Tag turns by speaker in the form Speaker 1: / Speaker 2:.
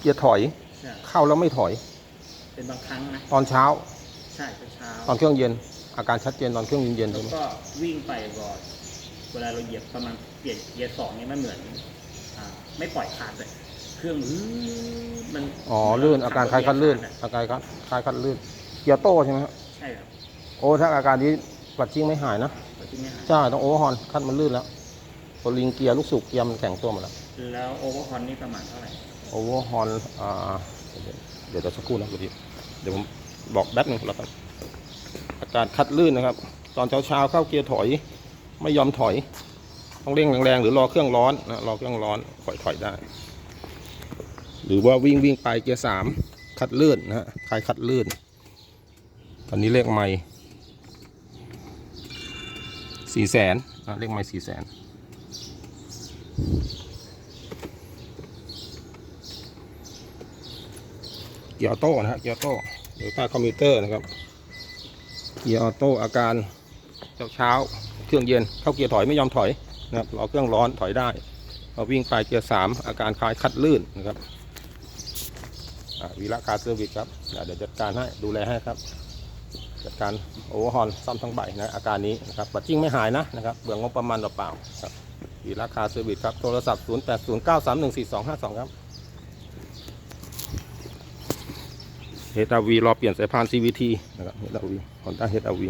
Speaker 1: เกียร์ถอย
Speaker 2: ใช่
Speaker 1: เข้าแล้วไม่ถอย
Speaker 2: เป็นบางครั้งนะ
Speaker 1: ตอนเช้า
Speaker 2: ใช่เช้า
Speaker 1: ตอนเครื่องเย็น อาการชัดเจนตอนเครื่องเย็นๆ
Speaker 2: แล้
Speaker 1: ใช่
Speaker 2: ว
Speaker 1: ไหม
Speaker 2: ก็วิ่งไปก่อนเวลาเราเหยียบประมาณเปลี่ยนเกียร์สองเนี่ยมันเหมือนอ่าไม่ปล่อยคาดเลยเครื่องอื้อมัน
Speaker 1: อ๋อลื่นอาการคล้ายคัดลื่น
Speaker 2: อะ
Speaker 1: อาการคล้ายคัดลื่น เกียร์โต้ใช่ไหมครับ
Speaker 2: ใช่ครับ
Speaker 1: โอ้ถ้าอาการนี้ปัดจิ้งไม่หายนะ
Speaker 2: แต่ที่ไม่หาย
Speaker 1: ใช่ต้องโอเวอร์ฮอร์นคัดมันลื่นแล้วพอลิงเกียร์ลูกสูบเกียร์มันแข็งตัวหมดแล้ว
Speaker 2: แล้วโอเวอร์ฮอนนี่ประมาณเท่าไหร่
Speaker 1: โอเวอร์ฮอนอ่าเดี๋ยวเดี๋ยวสักครู่นะพอดีเดี๋ยวผมบอกแป๊บหนึงแล้วกันอาการคัดลื่นนะครับ ตอนเช้าเช้าๆเข้าเกียร์ถอย ไม่ยอมถอย ต้องเร่งแรงๆหรือรอเครื่องร้อนนะรอเครื่องร้อนถอยถอยได้ หรือว่าวิ่งวิ่งไปเกียร์สามคัดลื่นนะฮะคลายคัดลื่น ตอนนี้เลขไม่สี่แสนเลขไม่สี่แสน เกียร์ออโต้นะฮะเกียร์ออโต้หรือใต้คอมพิวเตอร์นะครับ เกียร์ออโต้อาการเช้าเช้าเครื่องเย็นเข้าเกียร์ถอยไม่ยอมถอยนะครับรอเครื่องร้อนถอยได้พอวิ่งไปเกียร์สามอาการคล้ายคัดลื่นนะครับอ่าวีระคาเซอร์วิสครับเดี๋ยวจัดการให้ดูแลให้ครับ จัดการโอเวอร์ฮอลซ่อมทั้งใบนะอาการนี้นะครับปัดจิ้งไม่หายนะนะครับเบื่องบประมาณเปล่าครับวีระคาเซอร์วิสครับโทรศัพท์ 0 8 0 9 3 1 4 2 5 2 ครับ เฮดาวีรอเปลี่ยนสายพาน CVT นะครับเฮดาวีฮอนด้าเฮดาวี